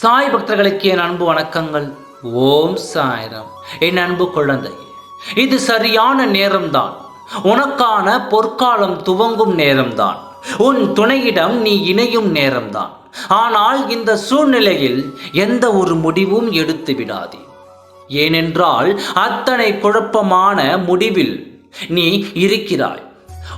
சாய் பக்தர்களுக்கு என் அன்பு வணக்கங்கள். ஓம் சாய்ராம். என் அன்பு குழந்தை இது சரியான நேரம்தான். உனக்கான பொற்காலம் துவங்கும் நேரம்தான். உன் துணையிடம் நீ இணையும் நேரம்தான். ஆனால் இந்த சூழ்நிலையில் எந்த ஒரு முடிவும் எடுத்து விடாதே. ஏனென்றால் அத்தனை குழப்பமான முடிவில் நீ இருக்கிறாய்.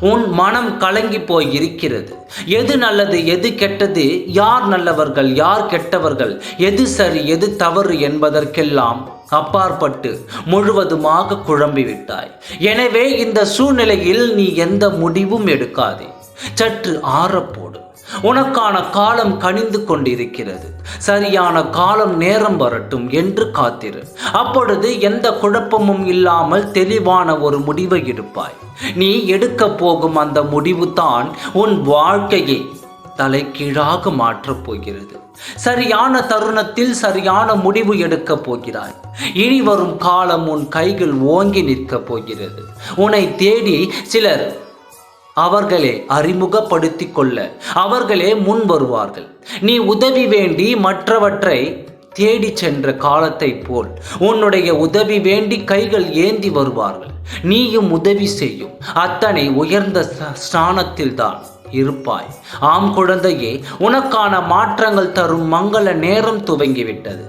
உன் மனம் கலங்கி போய் இருக்கிறது. எது நல்லது எது கெட்டது யார் நல்லவர்கள் யார் கெட்டவர்கள் எது சரி எது தவறு என்பதற்கெல்லாம் அப்பாற்பட்டு முழுவதுமாக குழம்பி விட்டாய் எனவே இந்த சூழ்நிலையில் நீ எந்த முடிவும் எடுக்காதே. சற்று ஆறப்போடு. உனக்கான காலம் கனிந்து கொண்டிருக்கிறது. சரியான காலம் நேரம் வரட்டும் என்று காத்திரு. அப்பொழுது எந்த குழப்பமும் இல்லாமல் தெளிவான ஒரு முடிவை எடுப்பாய். நீ எடுக்க போகும் அந்த முடிவு தான் உன் வாழ்க்கையை தலைகீழாக மாற்றப் போகிறது. சரியான தருணத்தில் சரியான முடிவு எடுக்கப் போகிறாய். இனி வரும் காலம் உன் கைகள் ஓங்கி நிற்கப் போகிறது. உன்னை தேடி சிலர் அவர்களே அறிமுகப்படுத்தி கொள்ள. அவர்களே முன் வருவார்கள். நீ உதவி வேண்டி மற்றவற்றை தேடி சென்ற காலத்தை போல் உன்னுடைய உதவி வேண்டி கைகள் ஏந்தி வருவார்கள். நீயும் உதவி செய்யும். அத்தனை உயர்ந்த ஸ்தானத்தில் தான் இருப்பாய். ஆம் குழந்தையே உனக்கான மாற்றங்கள் தரும் மங்கள நேரம் துவங்கிவிட்டது.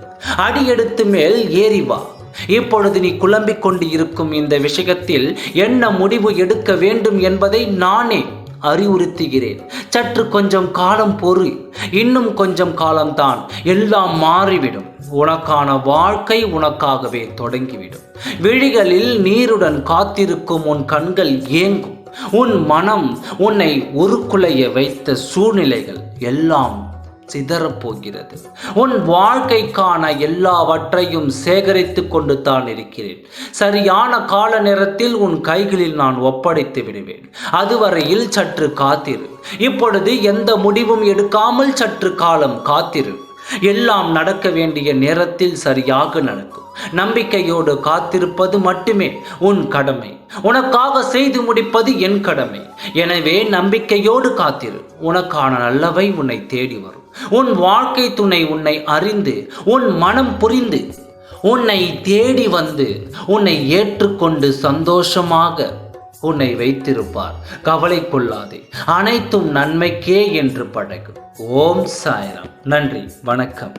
அடியெடுத்து மேல் ஏறி வா. இப்பொழுது நீ குழம்பிக் கொண்டு இருக்கும் இந்த விஷயத்தில் என்ன முடிவு எடுக்க வேண்டும் என்பதை நானே அறிவுறுத்துகிறேன். சற்று கொஞ்சம் காலம் பொறு இன்னும் கொஞ்சம் காலம்தான் எல்லாம் மாறிவிடும். உனக்கான வாழ்க்கை உனக்காகவே தொடங்கிவிடும். விழிகளில் நீருடன் காத்திருக்கும் உன் கண்கள் ஏங்கும். உன் மனம் உன்னை உருக்குலைய வைத்த சூழ்நிலைகள் எல்லாம் சிதறப்போகிறது. உன் வாழ்க்கைக்கான எல்லாவற்றையும் சேகரித்து கொண்டு தான் இருக்கிறேன். சரியான கால நேரத்தில் உன் கைகளில் நான் ஒப்படைத்து விடுவேன். அதுவரையில் சற்று காத்திரு. இப்பொழுது எந்த முடிவும் எடுக்காமல் சற்று காலம் காத்திரு. எல்லாம் நடக்க வேண்டிய நேரத்தில் சரியாக நடக்கும். நம்பிக்கையோடு காத்திருப்பது மட்டுமே உன் கடமை. உனக்காக செய்து முடிப்பது என் கடமை. எனவே நம்பிக்கையோடு காத்திரு. உனக்கான நல்லவை உன்னை தேடி வரும். உன் வாழ்க்கை துணை உன்னை அறிந்து உன் மனம் புரிந்து உன்னை தேடி வந்து உன்னை ஏற்றுக்கொண்டு சந்தோஷமாக உன்னை வைத்திருப்பார். கவலை கொள்ளாதே. அனைத்தும் நன்மைக்கே என்று படகு ஓம் சாய்ராம். நன்றி. வணக்கம்.